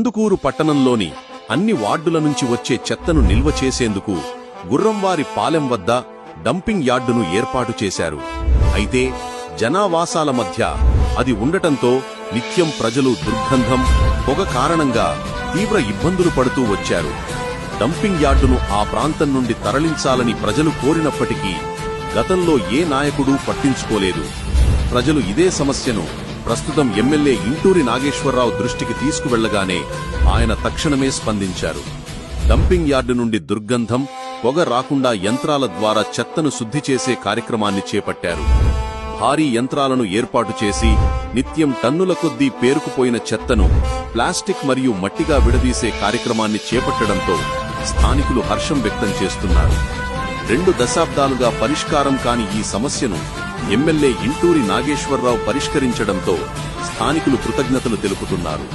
కందుకూరు పట్టణంలోని అన్ని వార్డుల నుంచి వచ్చే చెత్తను నిల్వ చేసేందుకు గుర్రంవారి పాలెం వద్ద డంపింగ్ యార్డును ఏర్పాటు చేశారు. అయితే జనావాసాల మధ్య అది ఉండటంతో నిత్యం ప్రజలు దుర్గంధం పొగ కారణంగా తీవ్ర ఇబ్బందులు పడుతూ వచ్చారు. డంపింగ్ యార్డును ఆ ప్రాంతం నుండి తరలించాలని ప్రజలు కోరినప్పటికీ గతంలో ఏ నాయకుడూ పట్టించుకోలేదు. ప్రజలు ఇదే సమస్యను ప్రస్తుతం ఎమ్మెల్యే ఇంటూరి నాగేశ్వరరావు దృష్టికి తీసుకువెళ్ళగానే ఆయన తక్షణమే స్పందించారు. డంపింగ్ యార్డు నుండి దుర్గంధం పొగ రాకుండా యంత్రాల ద్వారా చెత్తను శుద్ధి చేసే కార్యక్రమాన్ని చేపట్టారు. భారీ యంత్రాలను ఏర్పాటు చేసి నిత్యం టన్నుల కొద్దీ పేరుకుపోయిన చెత్తను ప్లాస్టిక్ మరియు మట్టిగా విడదీసే కార్యక్రమాన్ని చేపట్టడంతో స్థానికులు హర్షం వ్యక్తం చేస్తున్నారు. రెండు దశాబ్దాలుగా పరిష్కారం కాని ఈ సమస్యను ఎమ్మెల్యే ఇంటూరి నాగేశ్వరరావు పరిష్కరించడంతో స్థానికులు కృతజ్ఞతలు తెలుపుతున్నారు.